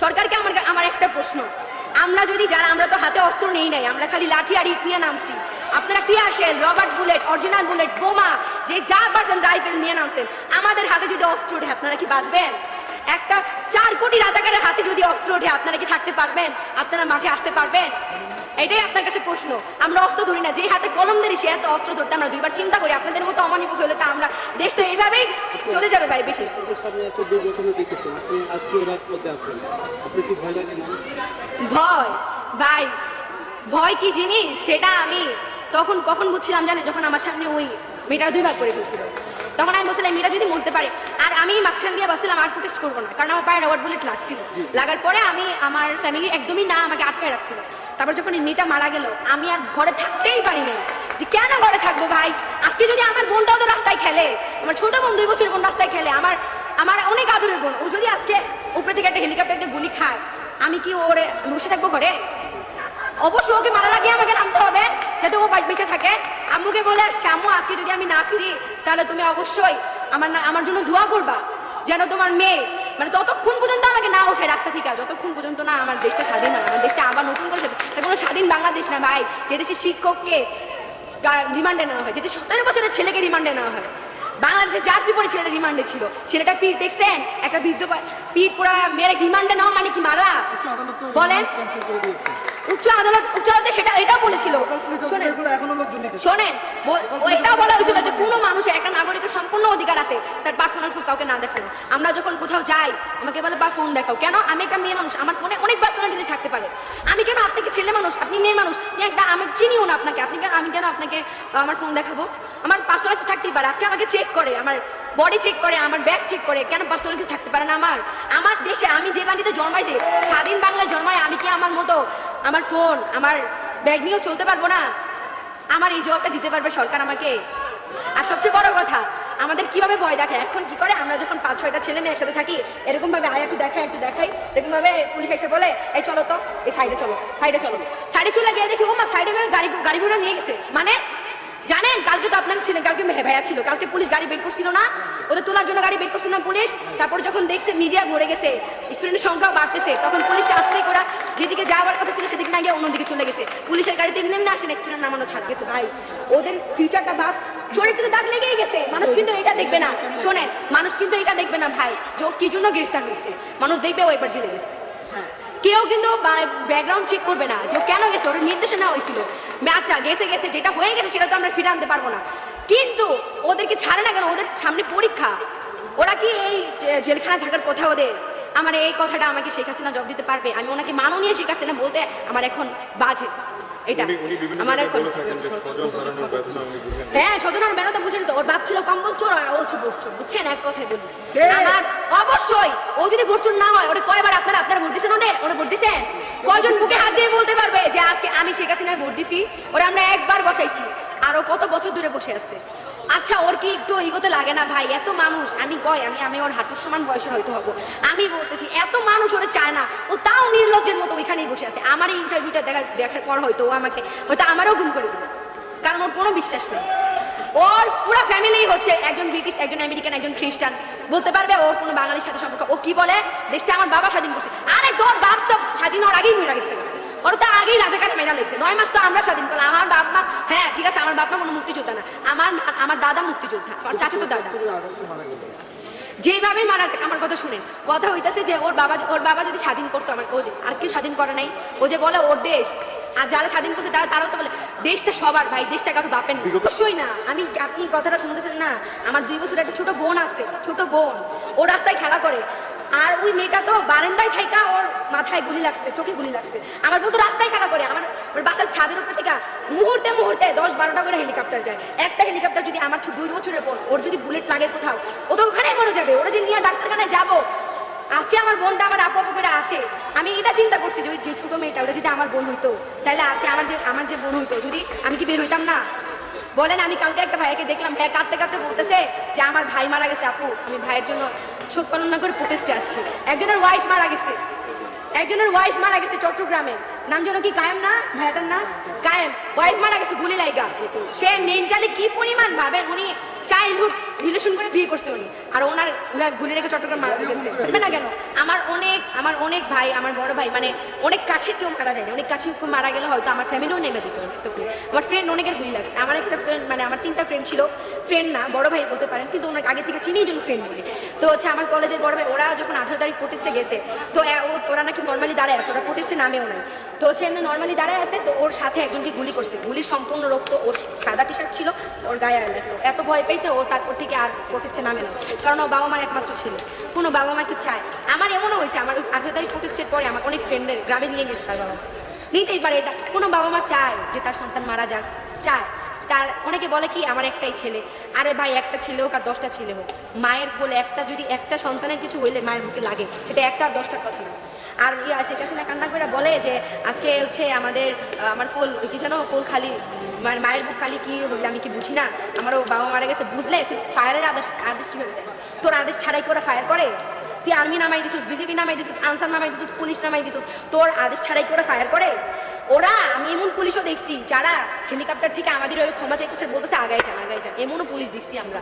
সরকারকে আমার আমার একটা প্রশ্ন। আমরা যদি যারা, আমরা তো হাতে অস্ত্র নেই নাই, আমরা খালি লাঠি আর ইট নিয়ে নামছি। আপনারা কি আসেন? রবার্ট বুলেট, অরিজিনাল বুলেট, বোমা, যে যা পারছেন রাইফেল নিয়ে নামছেন। আমাদের হাতে যদি অস্ত্র ওঠে, আপনারা কি বাঁচবেন? একটা চার কোটি রাজাকারের হাতে যদি অস্ত্র ওঠে, আপনারা কি থাকতে পারবেন? আপনারা মাঠে আসতে পারবেন? এটাই আপনার কাছে প্রশ্ন। আমরা অস্ত্র ধরি না। যে হাতে কলম ধরি, সে হাতে অস্ত্র ধরতে আমরা দুইবার চিন্তা করি। আপনাদের মতো অমানি অমানিপুক হলে তা আমরা দেশ তো এইভাবেই চলে যাবে ভাই বেশি। ভয়? ভাই, ভয় কি জিনিস? সেটা আমি তখন কখন বুঝছিলাম জানেন? যখন আমার সামনে ওই মেয়েটার দুই ভাগ করে ফেলছিল। তখন আমি বলছিলাম, মেয়েটা যদি মরতে পারে, আর আমি মাঝখান দিয়ে বসছিলাম আর প্রোটেস্ট করব না। কারণ আমার পায়ে রবার বুলেট লাগছিল। লাগার পরে আমি, আমার ফ্যামিলি একদমই না আমাকে আটকায় রাখছিল। তারপর যখন এই মেয়েটা মারা গেল, আমি আর ঘরে থাকতেই পারি না যে কেন ঘরে থাকব ভাই? আজকে যদি আমার বোনটাও তো রাস্তায় খেলে, আমার ছোট বোন, দুই বছরের বোন রাস্তায় খেলে, আমার আমার অনেক আদরের বোন, ও যদি আজকে উপরে থেকে একটা হেলিকপ্টার দিয়ে গুলি খায়, আমি কি ওরে বসে থাকব ঘরে? অবশ্যই ওকে মারা লাগিয়ে আমাকে নামতে হবে, যাতে ও বেঁচে থাকে। আম্মুকে বলে আসছে, আম্মু, আজকে যদি আমি না ফিরি, তাহলে তুমি অবশ্যই আমার না, আমার জন্য দোয়া করবা, যেন তোমার মেয়ে মানে ততক্ষণ পর্যন্ত আমাকে না ওঠে রাস্তা থেকে যতক্ষণ পর্যন্ত না আমার দেশটা স্বাধীন হয় আমার দেশটা আবার নতুন করে স্বাধীন। কোনো স্বাধীন বাংলাদেশ না ভাই যে দেশের শিক্ষককে রিমান্ডে নেওয়া হয় যেতে সতেরো বছরের ছেলেকে রিমান্ডে নেওয়া হয়। বাংলাদেশে জার্সি পরে ছেলেটা রিমান্ডে ছিল। ছেলেটা পিঠ দেখছেন? একটা বৃদ্ধ পিঠ পুরা মেরে রিমান্ডে নেওয়া মানে কি মারা? বলেন। উচ্চ আদালত উচ্চ আদালতে সেটা এটাও বলেছিল। শোনেন। এটাও বলা হয়েছিল যে কোনো মানুষের একটা নাগরিকের সম্পূর্ণ অধিকার আছে তার পার্সোনাল ফোন কাউকে না দেখানো। আমরা যখন কোথাও যাই আমাকে বলে বা ফোন দেখাও। কেন? আমি একটা মেয়ে মানুষ আমার ফোনে অনেক পার্সোনাল জিনিস থাকতে পারে। আমি কেন আপনাকে ছেলে মানুষ আপনি মেয়ে মানুষ? একটা আমি চিনিও না আপনাকে। আপনি কেন আমি কেন আপনাকে আমার ফোন দেখাবো? আমার পার্সোনাল কিছু থাকতেই পারে। আজকে আমাকে চেক করে আমার বডি চেক করে আমার ব্যাগ চেক করে কেন পার্সোনাল কিছু থাকতে পারে না আমার? আমার দেশে আমি যে বাড়িতে জন্মাইছি স্বাধীন বাংলায় জন্মায় আমি কি আমার মতো আমার ফোন, আমার ব্যাগ নিয়েও চলতে পারব না। আমার এই জবাবটা দিতে পারবে সরকার আমাকে। আর সবচেয়ে বড় কথা, আমাদের কীভাবে ভয় দেখায়? এখন কি করে? আমরা যখন পাঁচ, ছয়টা ছেলে মেয়ে একসাথে থাকি এরকম ভাবে আয় একটু দেখাই একটু দেখাই এরকম ভাবে পুলিশ এসে বলে, এই চলো তো, এই সাইডে চলো সাইডে চলো। সাইডে চলে গিয়ে দেখি ও মা সাইডে গাড়ি গাড়ি ঘোড়া নিয়ে গেছে। মানে জানেন, কালকে তো আপনার ছিলেন কালকে ভাইয়া ছিল, কালকে পুলিশ গাড়ি বের করছিল না? ওদের তোলার জন্য গাড়ি বের করছিল না পুলিশ? তারপর যখন দেখছে মিডিয়া ভরে গেছে স্টুডেন্টের সংখ্যাও বাড়তেছে, তখন পুলিশটা আসতেই করা যেদিকে যাওয়ার গিয়ে অন্যদিকে চলে গেছে। পুলিশের গাড়িতে এমনি এমনি আসেন স্টুডেন্ট নামানো ছাড়। গেছে ভাই ওদের ফিউচারটা ভাব চরিত্র দাগ লেগেই গেছে। মানুষ কিন্তু এটা দেখবে না। শোনেন মানুষ কিন্তু এটা দেখবে না ভাই যে কি জন্য গ্রেফতার হয়েছে। মানুষ দেখবে ও এবার ঝেলে গেছে। কেউ কিন্তু ব্যাকগ্রাউন্ড চেক করবে না যে কেন গেছে ওর নির্দেশনা হয়েছিল। আচ্ছা গেছে গেছে যেটা হয়ে গেছে সেটা তো আমরা ফিরে আনতে পারব না। কিন্তু ওদেরকে ছাড়ে না কেন? ওদের সামনে পরীক্ষা। ওরা কি এই জে- জেলখানায় থাকার কথা ওদের? আমার এই কথাটা আমাকে শেখ হাসিনা জব দিতে পারবে? আমি ওনাকে মাননীয় শেখ হাসিনা বলতে আমার এখন বাজে। এটা আমার এখন হ্যাঁ স্বজনের বেড়া বুঝেন তো। ওর বাপ ছিল কম্বল চোর আর ও হচ্ছে বুঝছেন? এক কথাই বলি। আমার অবশ্যই ও যদি না হয় ওরে কয়বার আপনারা আপনারা ভোট দিচ্ছেন ওদের? ওরা ভোট দিচ্ছেন কয়জন বুকে হাত দিয়ে বলতে পারবে যে আজকে আমি শেখ হাসিনায় ভোট দিছি? ওরা আমরা একবার বসাইছি। আরও কত বছর ধরে বসে আছে? আচ্ছা ওর কি একটু ইগোতে লাগে না? ভাই, এত মানুষ। আমি কয় আমি আমি ওর হাঁটুর সমান বয়সে হয়তো হব। আমি বলতেছি, এত মানুষ ওরা চায় না। ও তাও নির্লজ্জের মতো ওইখানেই বসে আছে। আমার এই ইন্টারভিউটা দেখার দেখার পর হয়তো ও আমাকে, হয়তো আমারও গুম করে দিবে। কারণ ওর কোনো বিশ্বাস নেই। ওর পুরো ফ্যামিলি হচ্ছে একজন ব্রিটিশ, একজন আমেরিকান, একজন খ্রিস্টান। বলতে পারবে ওর কোনো বাঙালির সাথে সম্পর্ক। ও কি বলে? দেশটা আমার বাবা স্বাধীন করছে। আরে তোর বাপ তো স্বাধীন হওয়ার আগেই মরে গেছে। আগেই রাজাকার মেরা লেগেছে। নয় মাস তো আমরা স্বাধীন করলাম। আমার বাপ মা হ্যাঁ ঠিক আছে আমার বাপ মা কোনো মুক্তিযোদ্ধা না। আমার আমার দাদা মুক্তিযোদ্ধা। আমার চাচা তো দাদা। যেভাবে মারা যাক আমার কথা শুনেন। কথা হইতাছে যে ওর বাবা ওর বাবা যদি স্বাধীন করতো আমার ও যে আর কেউ স্বাধীন করে নাই। ও যে বলে ওর দেশ। আর যারা স্বাধীন করছে তারা তারাও তো বলে দেশটা সবার ভাই। দেশটা কারও বাপের অবশ্যই না। আমি আপনি কথাটা শুনতেছেন না? আমার দুই বছর একটা ছোট বোন আছে। ছোট বোন। ও রাস্তায় খেলা করে। আর ওই মেয়েটা তো বারান্দায় মাথায় গুলি লাগছে, চোখে গুলি লাগছে। আমার বোন তো রাস্তায় খারাপ করে, আমার ওর বাসার ছাদের উপর থেকে মুহূর্তে মুহূর্তে দশ বারোটা করে হেলিকপ্টার যায়। একটা হেলিকপ্টার যদি আমার দুই বছরের বোন ওর যদি বুলেট লাগে কোথাও, ও তো ওখানেই মরে যাবে। ওরা যে নিয়ে ডাক্তারখানায় যাব, আজকে আমার বোনটা আমার আপু আপু করে আসে। আমি এটা চিন্তা করছি যে যে ছোট মেয়েটা, ওটা যদি আমার বোন হইতো, তাহলে আজকে আমার যে আমার যে বোন হইতো, যদি আমি কি বের হইতাম না? বলেন, আমি কালকে একটা ভাইকে দেখলাম, ভাই কাঁদতে কাঁদতে বলতেছে যে আমার ভাই মারা গেছে আপু। আমি ভাইয়ের জন্য শোক পালন না করে প্রোটেস্টে আসছি। একজনের ওয়াইফ মারা গেছে। একজনের ওয়াইফ মারা গেছে চট্টগ্রামে। নাম যেন কি কায়েম না? ভাইয়াটার নাম? কায়েম। ওয়াইফ মারা গেছে গুলি লাইগা। সে মেন্টালি কি পরিমাণ ভাবেন উনি চাইল্ডহুড রিলেশন করে বিয়ে করছে উনি। আর ওনার গুলি রেখে চট্টগ্রাম মারা গেছে। বুঝবে না কেন? আমার অনেক আমার অনেক ভাই, আমার বড় ভাই মানে অনেক কাছে কেউ মারা যায় না অনেক কাছে কেউ মারা গেলে হয়তো আমার ফ্যামিলিও নেমে যেত আমার ফ্রেন্ড অনেকের গুলি লাগছে। আমার একটা ফ্রেন্ড মানে আমার তিনটা ফ্রেন্ড ছিল। ফ্রেন্ড না, বড় ভাই বলতে পারেন, কিন্তু ওনার আগে থেকে চিনি জন্য ফ্রেন্ড বলি। তো হচ্ছে আমার কলেজের বড় ভাই, ওরা যখন আঠারো তারিখ প্রতিষ্ঠা গেছে, তো ওরা নাকি নর্মালি দাঁড়ায় আছে। ওরা প্রতিষ্ঠা নামেও নাই। তো হচ্ছে এমনি নর্মালি দাঁড়ায় আছে, তো ওর সাথে একজনকে গুলি করছে। গুলি সম্পূর্ণ রক্ত ওর সাদা টি শার্ট ছিল, ওর গায়ে আর লাগছে এত ভয় পেয়েছে ও তারপর থেকে আর প্রতিষ্ঠা নামে না। কারণ ও বাবা মার একমাত্র ছিল। কোনো বাবা মা কি চায়? আমার এমনও হয়েছে, আমার আঠারো তারিখ প্রতিষ্ঠার পরে আমার অনেক ফ্রেন্ডদের গ্রামে নিয়ে গেছে তার বাবা। নিতেই পারে এটা। কোনো বাবা মা চায় যে তার সন্তান মারা যাক। চায়। তার অনেকে বলে কি, আমার একটাই ছেলে। আরে ভাই, একটা ছেলে হোক আর দশটা ছেলে হোক। মায়ের কোলে একটা যদি একটা সন্তানের কিছু হইলে মায়ের বুকে লাগে, সেটা একটা আর দশটার কথা না। আর ইয়া, শেখ হাসিনা কান্না করে বলে যে আজকে হচ্ছে আমাদের আমার কোল, কি জানো কোল খালি মানে মায়ের বুক খালি কি আমি কি বুঝি না? আমারও বাবা মারা গেছে, বুঝলে? তুই ফায়ারের আদেশ আদেশ কীভাবে দেয় তোর আদেশ ছাড়াই কি ওরা ফায়ার করে? তুই আর্মি নামাই দিছিস বিজেপি নামাই দিছিস, আনসার নামাই দিছিস, পুলিশ নামাই দিছিস, তোর আদেশ ছাড়াই কি ওরা ফায়ার করে? ওরা, আমি এমন পুলিশও দেখছি যারা হেলিকপ্টার থেকে আমাদের ওই ক্ষমা চাইতেছে, বলতেছে, আগাই যান আগাই যান, এমনও পুলিশ দেখছি আমরা।